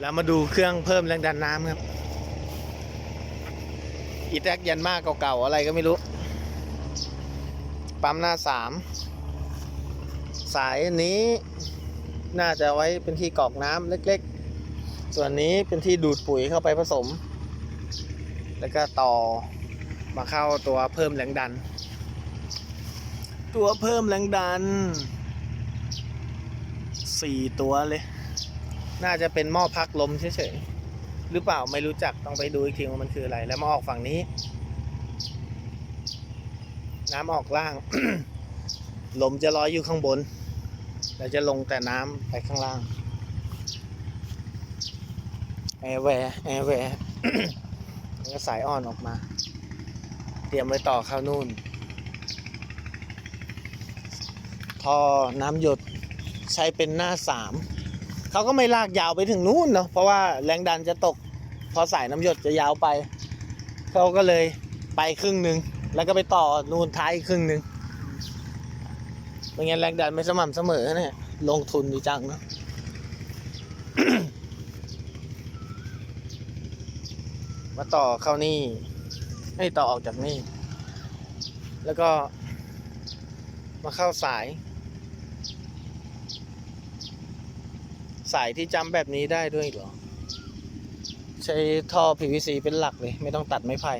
แล้วมาดูเครื่องเพิ่มแรงดันน้ำครับ อีแท็กยันมากเก่าๆ อะไรก็ไม่รู้ ปั๊มหน้าสาม สายนนี้น่าจะไว้เป็นที่กรอกน้ำเล็กๆ ส่วนนี้เป็นที่ดูดปุ๋ยเข้าไปผสม แล้วก็ต่อมาเข้าตัวเพิ่มแรงดัน ตัวเพิ่มแรงดันสี่ตัวเลย น่าจะเป็นหม้อพักลมเฉยๆหรือเปล่าไม่รู้จักต้องไปดูอีกทีว่ามันคืออะไร แล้วมาออกฝั่งนี้ น้ำออกล่าง ลมจะลอยอยู่ข้างบนแล้วจะลงแต่น้ำไปข้างล่างแอร์แวร์แอร์แวร์แล้วสายอ่อนออกมา เตรียมไว้ต่อเข้านู่นท่อน้ำหยดใช้เป็นหน้าสาม เขาก็ไม่ลากยาวไปถึงนู่นเนาะเพราะว่าแรงดันจะตก พอสายน้ำหยดจะยาวไป เขาก็เลยไปครึ่งหนึ่งแล้วก็ไปต่อนู่นท้ายครึ่งหนึ่งไม่งั้นแรงดันไม่สม่ำเสมอเนี่ยลงทุนดีจังเนาะมาต่อเข้านี่ให้ต่อออกจากนี่ แล้วก็มาเข้าสาย สายที่จำแบบนี้ได้ด้วยเหรอ ใช้ท่อ PVC เป็นหลักเลย ไม่ต้องตัดไม้ไผ่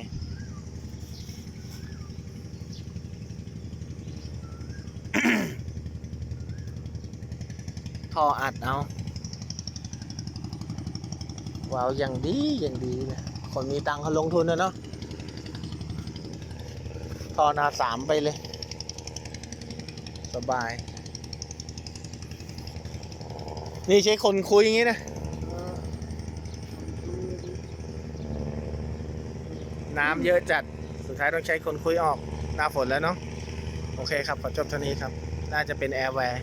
ท่ออัดเอาว้าวอย่างดีอย่างดีเลยคนมีตังค์เขาลงทุนนะเนาะท่อนาสามไปเลย สบาย นี่ใช้คนคุยอย่างนี้นะ น้ำเยอะจัด สุดท้ายต้องใช้คนคุยออก หน้าฝนแล้วเนาะ โอเคครับ ขอจบเท่านี้ครับ น่าจะเป็นแอร์แวร์